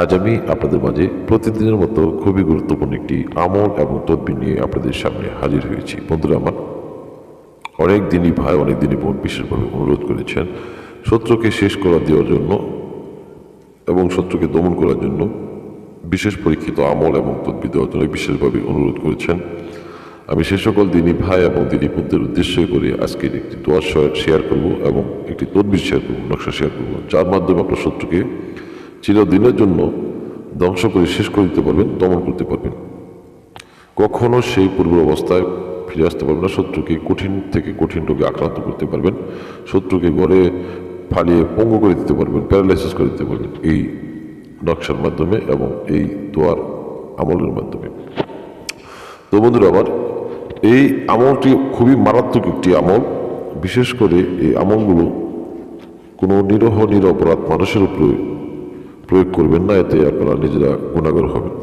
আজ আমি আপনাদের মাঝে প্রতিদিনের মতো খুবই গুরুত্বপূর্ণ একটি আমল এবং তদবির নিয়ে আপনাদের সামনে হাজির হয়েছি। বন্ধুরা আমার, অনেক দিনই ভাই, অনেক দিনই বোন বিশেষভাবে অনুরোধ করেছেন শত্রুকে শেষ করা দেওয়ার জন্য এবং শত্রুকে দমন করার জন্য বিশেষ পরীক্ষিত আমল এবং তদবির দেওয়ার জন্য বিশেষভাবে অনুরোধ করেছেন। আমি সে সকল দিনী ভাই এবং দিনী বোনদের উদ্দেশ্য করে আজকের একটি দোয়া শেয়ার করব এবং একটি তদবির শেয়ার করব, নকশা শেয়ার করব, যার মাধ্যমে আপনার শত্রুকে চিরদিনের জন্য ধ্বংস করে শেষ করে দিতে পারবেন, দমন করতে পারবেন। কখনো সেই পূর্ব অবস্থায় ফিরে আসতে পারবেন না। শত্রুকে কঠিন থেকে কঠিন রোগে আক্রান্ত করতে পারবেন। শত্রুকে গড়ে ফালিয়ে পঙ্গু করে দিতে পারবেন, প্যারালাইসিস করে দিতে পারবেন এই নকশার মাধ্যমে এবং এই দোয়ার আমলের মাধ্যমে। তো বন্ধুরা আমার এই আমলটি খুবই মারাত্মক একটি আমল। বিশেষ করে এই আমলগুলো কোনো নিরহ, নিরপরাধ মানুষের উপরে প্রয়োগ করবেন না, এতে আপনারা নিজেরা গুণাগর হবেন।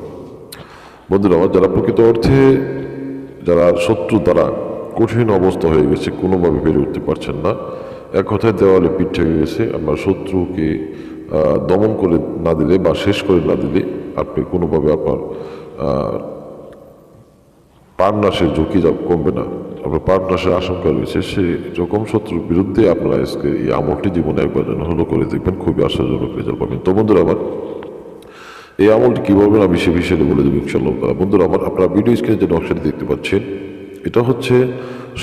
বন্ধুরা যারা প্রকৃত অর্থে যারা শত্রু দ্বারা কঠিন অবস্থা হয়ে গেছে, কোনোভাবে বেড়ে উঠতে পারছেন না। এক কথায় দেওয়ালে পিঠ হয়ে গেছে আপনার শত্রুকে দমন করে না দিলে বা শেষ করে না দিলে আপনি কোনোভাবে আপনার প্রাণনাশের ঝুঁকি কমবে না। আপনার প্রাণনাশের আশঙ্কা রয়েছে, সে রকম শত্রুর বিরুদ্ধে আপনারা আজকে এই আমলটি জীবনে একবার হলো করে দেখবেন। খুবই আশ্চর্যজনক রেজাল্ট পাবেন। তো বন্ধুরা আমার, এই আমলটি কীভাবে আমি সে বিষয়ে বলে দেবো ইনশাল্লাহ বন্ধুরা আমার, আপনারা ভিডিও স্ক্রিনে যে নকশাটি দেখতে পাচ্ছেন, এটা হচ্ছে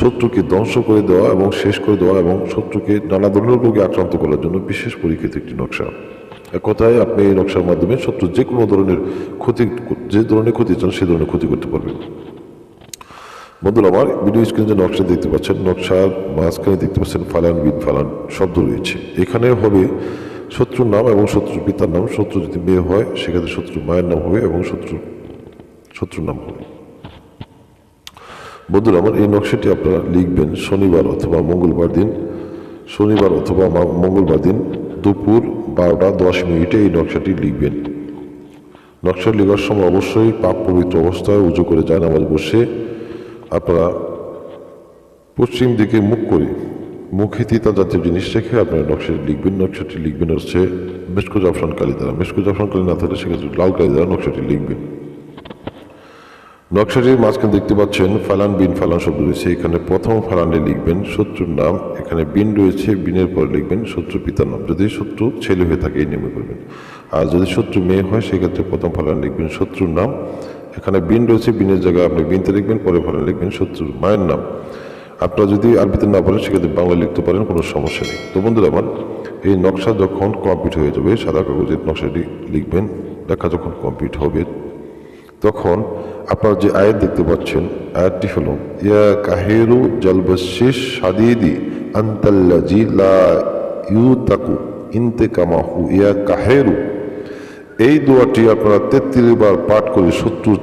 শত্রুকে ধ্বংস করে দেওয়া এবং শেষ করে দেওয়া এবং শত্রুকে নানা ধরনের রোগে আক্রান্ত করার জন্য বিশেষ পরীক্ষিত একটি নকশা। এক কথায় আপনি এই নকশার মাধ্যমে শত্রু যে কোনো ধরনের ক্ষতি, যে ধরনের ক্ষতি চান, সে ধরনের ক্ষতি করতে পারবেন। বন্ধুরা, আমার ভিডিও স্ক্রিনে যে নকশা দেখতে পাচ্ছেন, নকশার মাঝখানে দেখতে পাচ্ছেন ফালান বিন ফালান শব্দ রয়েছে। এখানে হবে শত্রুর নাম এবং শত্রুর পিতার নাম। শত্রু যদি মেয়ে হয়, সেক্ষেত্রে শত্রুর মায়ের নাম হবে এবং শত্রু, শত্রুর নাম হবে। বন্ধুরা, আমার এই নকশাটি আপনারা লিখবেন শনিবার অথবা মঙ্গলবার দিন। শনিবার অথবা মঙ্গলবার দিন দুপুর বারোটা দশ মিনিটে এই নকশাটি লিখবেন। নকশা লেখার সময় অবশ্যই পাপ পবিত্র অবস্থায় উঁচু করে যায় নামাজ বসে আপনারা পশ্চিম দিকে মুখ করে মুখে তিতা জাতীয় জিনিস রেখে আপনারা নকশাটি লিখবেন নকশাটি লিখবেন হচ্ছে মেসকো জাফরান কালি দ্বারা। মেসকো জাফরান কালি না থাকলে সেক্ষেত্রে লাল কালি দ্বারা নকশাটি লিখবেন। নকশাটির মাঝখানে দেখতে পাচ্ছেন ফালান বিন ফালান শব্দ রয়েছে। এখানে প্রথম ফালানে লিখবেন, শত্রুর নাম। এখানে বিন রয়েছে, বিনের পরে লিখবেন, শত্রু পিতার নাম। যদি শত্রু ছেলে হয়ে থাকে, এই নিয়মে করবেন। আর যদি শত্রু মেয়ে হয়, সেক্ষেত্রে প্রথম ফালান লিখবেন, শত্রুর নাম। এখানে বিন রয়েছে, বিনের জায়গায় আপনি বিনতে লিখবেন, পরে ফালান লিখবেন শত্রুর মায়ের নাম। আপনারা যদি আরবিতে না পারেন সেক্ষেত্রে বাংলা লিখতে পারেন, কোনো সমস্যা নেই। তো বন্ধুরা আমার, এই নকশা যখন কমপ্লিট হয়ে যাবে, সাদা কাগজের নকশাটি লিখবেন লেখা যখন কমপ্লিট হবে, তখন আপনারা যে আয়াত দেখতে পাচ্ছেন, আয়াতটি হল, ইয়া কাহেরু জলবশিস সাদিদি আন্তাল্লাজি লা ইউ ইউতাকু ইন্তেকামাহু, ইয়া কাহেরু এই দোয়াটি আপনারা তেত্রিশ বার পাঠ করে শত্রুর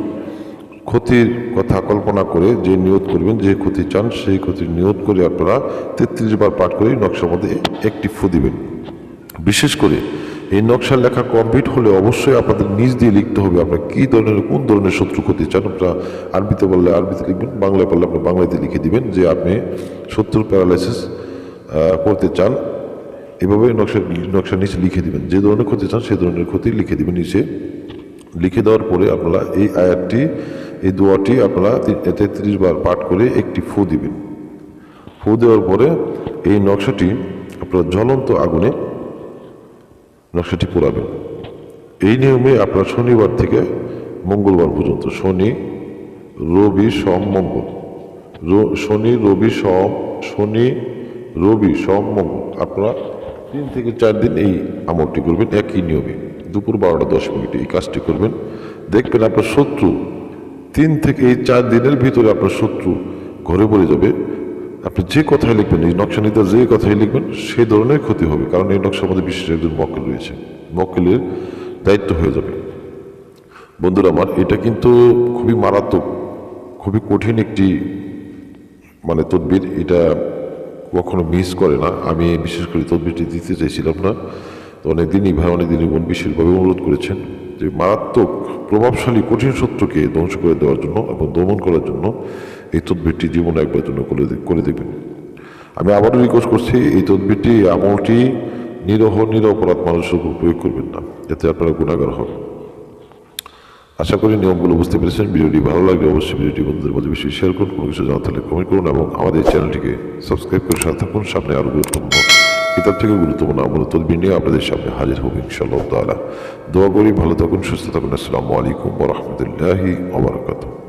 ক্ষতির কথা কল্পনা করে যে নিয়ত করবেন, যে ক্ষতি চান সেই ক্ষতির নিয়ত করে আপনারা তেত্রিশ বার পাঠ করে নকশার মধ্যে একটি ফু দিবেন। বিশেষ করে এই নকশার লেখা কমপ্লিট হলে অবশ্যই আপনাদের নিজ দিয়ে লিখতে হবে আপনার কী ধরনের, কোন ধরনের শত্রু ক্ষতি চান। আপনারা আরবিতে বললে আরবিতে লিখবেন, বাংলায় বললে আপনার বাংলাতে লিখে দিবেন যে আপনি শত্রুর প্যারালাইসিস করতে চান। এভাবে নকশা নকশা নিচে লিখে দিবেন। যে ধরনের ক্ষতি চান সেই ধরনের ক্ষতি লিখে দিবেন নিচে। লিখে দেওয়ার পরে আপনারা এই আয়াতটি, এই দোয়াটি আপনারা তেত্রিশ বার পাঠ করে একটি ফু দিবেন। ফু দেওয়ার পরে এই নকশাটি আপনারা জ্বলন্ত আগুনে নকশাটি পোড়াবেন। এই নিয়মে আপনার শনিবার থেকে মঙ্গলবার পর্যন্ত, শনি, রবি, সোম, মঙ্গল। শনি, রবি, সোম, শনি, রবি, সোম, মঙ্গল। আপনারা তিন থেকে চার দিন এই আমলটি করবেন, একই নিয়মে। দুপুর বারোটা দশ মিনিটে এই কাজটি করবেন। দেখবেন আপনার শত্রু তিন থেকে এই চার দিনের ভিতরে আপনার শত্রু ঘরে পড়ে যাবে। আপনি যে কথাই লিখবেন, এই নকশা নিতে যে কথাই লিখবেন সেই ধরনের ক্ষতি হবে। কারণ এই নকশা আমাদের বিশেষ একজন মক্কেল রয়েছে। মক্কেলের দায়িত্ব হয়ে যাবে। বন্ধুরা আমার, এটা কিন্তু খুবই মারাত্মক, খুবই কঠিন একটি মানে তদবির। এটা কখনো মিস করে না। আমি বিশেষ করে তদবিরটি দিতে চাইছিলাম না। তো অনেকদিনই ভাই, অনেকদিনই বোন বিশেষভাবে অনুরোধ করেছেন যে মারাত্মক, প্রভাবশালী, কঠিন শত্রুকে ধ্বংস করে দেওয়ার জন্য এবং দমন করার জন্য এই তদবিরটি জীবনে একবার জন্য করে করে দেবেন আমি আবারও রিকোয়েস্ট করছি, এই তদবিরটি আমলটি নিরহ, নিরপরাধ মানুষের উপর প্রয়োগ করবেন না। এতে আপনারা গুণাগার হবেন। আশা করি নিয়মগুলো বুঝতে পেরেছেন। ভিডিওটি ভালো লাগলে অবশ্যই ভিডিওটি বন্ধুদের মধ্যে বেশি শেয়ার করুন, কোনো কিছু জানাতে থাকলে কমেন্ট করুন এবং আমাদের চ্যানেলটিকে সাবস্ক্রাইব করে সাথে থাকুন। সামনে আরও গুরুত্বপূর্ণ কিতাব থেকে গুরুত্বপূর্ণ আমল তদবির নিয়ে আপনাদের সামনে হাজির হব ইনশাআল্লাহ তাআলা। দোয়া করি, ভালো থাকুন, সুস্থ থাকুন। আসসালামু আলাইকুম রাহমাতুল্লাহি ওয়া বারাকাতুহু।